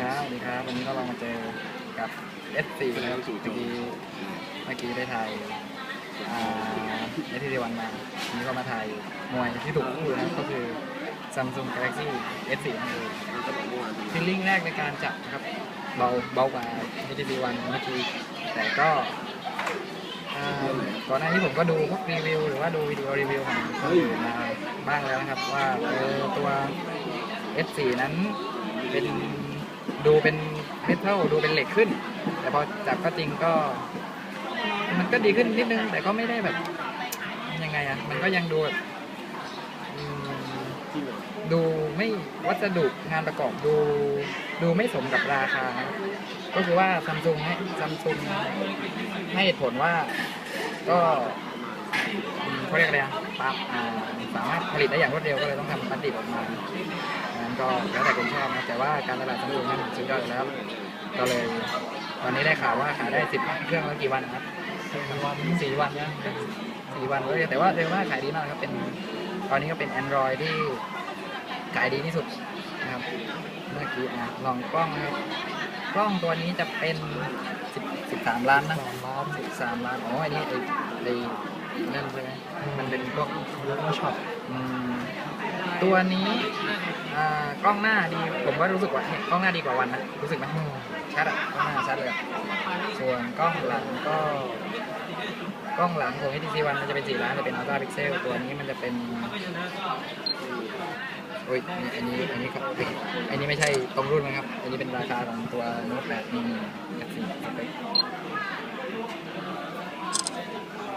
ครับสวัสดีครับวันนี้ก็ลองมาเจอกับ S4 นะครับเมื่อกี้เมื่อกี้ได้ถ่ายอ่า S4 วันมาวันนี้ก็มาถ่ายมวยที่ถูกคู่นะก็คือ Samsung Galaxy S4 นั่นเองฟีลลิ่งแรกในการจับครับเบาเบากว่า S4 วันเมื่อกี้แต่ก็ก่อนหน้านี้ผมก็ดูพวกรีวิวหรือว่าดูวิดีโอรีวิวของคนอื่นมาบ้างแล้วนะครับ ว่าเออตัว S4 นั้นเป็น ดูเป็นเมทัลดูเป็นเหล็กขึ้น แต่พอจับก็จริงก็ มันก็ดีขึ้นนิดนึง แต่ก็ไม่ได้แบบยังไงอะมันก็ยังดูแบบดูไม่วัสดุงานประกอบดู ดูไม่สมกับราคา ก็คือว่าซัมซุงให้ซัมซุงให้เหตุผลว่าก็เขาเรียกอะไรอะ ปั๊บอ่าสามารถผลิตได้อย่างรวดเร็วก็เลยต้องทำปฏิออกมางั้นก็แล้วแต่คนชอบนะแต่ว่าการตลาดซัมซุงนั้นสุดยอดอยู่แล้ว ก็เลยตอนนี้ได้ข่าวว่าขายได้สิบเครื่องแล้วกี่วันนะครับสี่วันสี่วันนะสี่วันเลยแต่ว่าเร็วมากขายดีมากครับเป็นตอนนี้ก็เป็น Android ที่ขายดีที่สุดนะครับเมื่อกี้อะลองกล้องนะครับกล้องตัวนี้จะเป็นสิบสิบสามล้านนะล้านสิบสามล้านอ๋ออันนี้ไอ้ไอ้ นั่นใช่ไหมมันเป็นพวกแล้วก็ช็อตอืมตัวนี้อ่ากล้องหน้าดี ผมก็รู้สึกว่าเนี่ยกล้องหน้าดีกว่าวันนะรู้สึกไหมชัดอะกล้องหน้าชัดเลยอะส่วนกล้องหลังก็กล้องหลังของ HTC One มันจะเป็น4ล้านจะเป็น Ultra Pixel ตัวนี้มันจะเป็นโอ้ยอันนี้อันนี้ครับอันนี้ไม่ใช่ตรงรุ่นนะครับ อันนี้เป็นราคาของตัว Note 8 mini F4 สเปค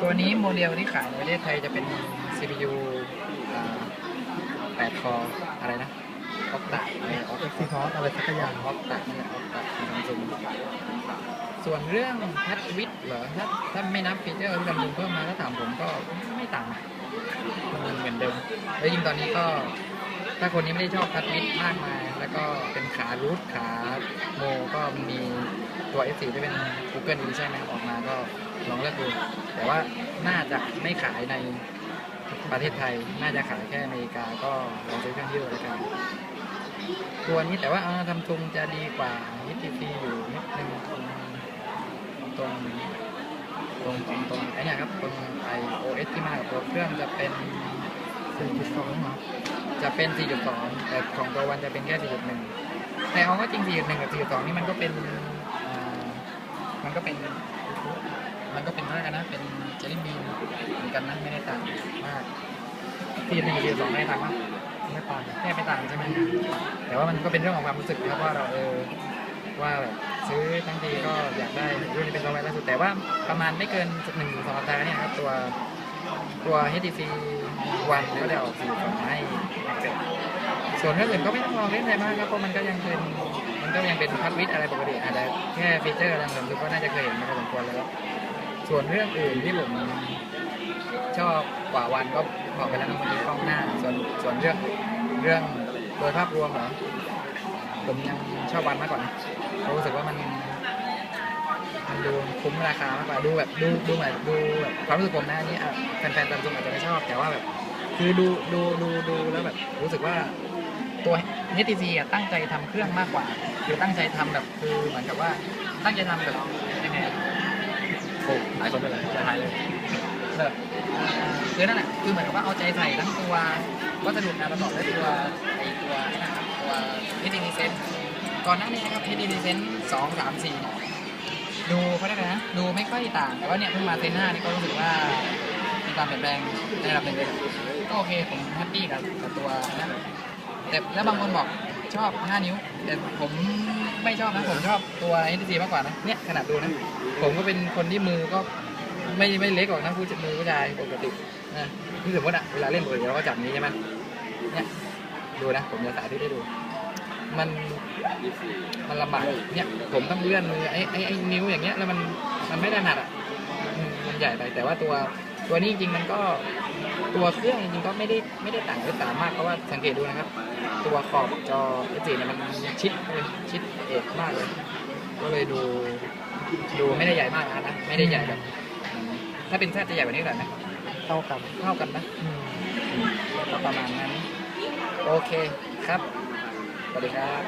ตัวนี้โมเดลที่ขายในประเทศไทยจะเป็น CPU อ่า8คออะไรนะออกตะอะไรออกเอ็กซิทอสอะไรสักอย่างออกตะนี่แหละออกตะของซัมซุงส่วนเรื่องทัชวิดเหรอถ้าถ้าไม่นับฟีเจอร์ที่ซัมซุงเพิ่มมาถ้าถามผมก็ไม่ต่างมันเหมือนเดิม แล้วยิ่งตอนนี้ก็ ถ้าคนนี้ไม่ได้ชอบทัชวิดมากมาย แล้วก็เป็นขารูทขาโมก็มีตัว F4 ที่เป็น Google Edition นะครับออกมาก็ ลองเลือกดูแต่ว่าน่าจะไม่ขายในประเทศไทย น่าจะขายแค่อเมริกาก็ลองซื้อเครื่องที่ดูแล้วกันตัวนี้แต่ว่าเอาทำทุงจะดีกว่า HTC อยู่นิดนึงตรงตรงตรงตรงไอ้นี่ครับตรงไอ OS ที่มากับตัวเครื่องจะเป็นสี่จุดสองเหรอจะเป็น 4.2 แต่ของตัววันจะเป็นแค่ 4.1 แต่เอาก็จริง 4.1 กับ 4.2 นี่มันก็เป็น มันก็เป็น มันก็เป็นอะไรกนนะ เป็นเจลลี่บีนเหมือนกันนะ ไม่ได้ต่างมาก4.1กับ4.2ไม่ได้ต่างมากไม่ต่างแค่ไม่ต่างใช่ไหมแต่ว่ามันก็เป็นเรื่องของความรู้สึกนะครับว่าเราเออว่าแบบซื้อทั้งทีก็อยากได้รุ่นที่เป็นตัวไวล่าสุดแต่ว่าประมาณไม่เกินหนึ่งสองสัปดาห์เนี่ยครับตัวตัว HTC One ก็ได้ออกสี่ฝั่งให้ส่วนเรื่องอื่นก็ไม่ต้องลองเล่นอะไรมากครับเพราะมันก็ยังเป็นมันก็ยังเป็นพัดวิดอะไรปกติอาจจะแค่ฟีเจอร์อะไรผมก็น่าจะเคยเห็นมาพอสมควรแล้ว ส่วนเรื่องอื่นที่ผมชอบกว่าวันก็บอกไปแล้วนะเมื่อกี้กล้องหน้า ส่วนส่วนเรื่องเรื่องโดยภาพรวมเหรอผมยังชอบวันมากกว่านะเพราะรู้สึกว่ามันมันดูคุ้มราคามากกว่าดูแบบดูดูเหมือนดูแบบความรู้สึกผมนะอันนี้อะแฟนๆซัมซุงอาจจะไม่ชอบ แต่ว่าแบบ คือดูดูดูดูแล้วแบบรู้สึกว่าตัว HTC อะตั้งใจทำเครื่องมากกว่า คือตั้งใจทำแบบคือเหมือนกับว่าตั้งใจทำแบบยังไง หลายคนไปเลยจะถ่ายเลยแบบคือนั่นแหละคือเหมือนกับว่าเอาใจใส่ทั้งตัววัสดุงานประกอบและตัวไอตัวนะครับตัว HTC Sense ก่อนหน้านี้นะครับ HTC Sense สองสามสี่ดูเขาเรียกอะไรนะดูไม่ค่อยต่างแต่ว่าเนี่ยเพิ่งมาเซนห้านี่ก็รู้สึกว่ามีการเปลี่ยนแปลงในระดับหนึ่งเลยก็โอเคผมแฮปปี้กับกับตัวนะแต่แล้วบางคนบอกชอบ 5 นิ้ว แต่ผม ไม่ชอบนะผมชอบตัว HTC มากกว่านะเนี่ยขนาดดูนะผมก็เป็นคนที่มือก็ไม่ไม่เล็กหรอกนะผู้จับมือผู้ชายปกตินะคือสมมติอะเวลาเล่นปกติเราก็จับนี้ใช่ไหมเนี่ยดูนะผมจะสาธิตให้ดู มันมันลำบากเนี่ยผมต้องเลื่อนมือไอ้ไอ้ไอ้นิ้วอย่างเงี้ยแล้วมันมันไม่ถนัดอะมันใหญ่ไปแต่ว่าตัวตัวนี้จริงมันก็ ตัวเครื่องจริงๆก็ไม่ได้ไม่ได้ต่างหรือต่างมากเพราะว่าสังเกตดูนะครับ ตัวขอบจอ s อเนี่ยมันชิดเลยชิดเอกมากเลย ก็เลยดูดูไม่ได้ใหญ่มากนะไม่ได้ใหญ่แบบถ้าเป็นแซดจะใหญ่กว่านี้หน่อยไหมเท่ากันเท่ากันนะอืมก็ประมาณนั้น โอเคครับสวัสดีครับ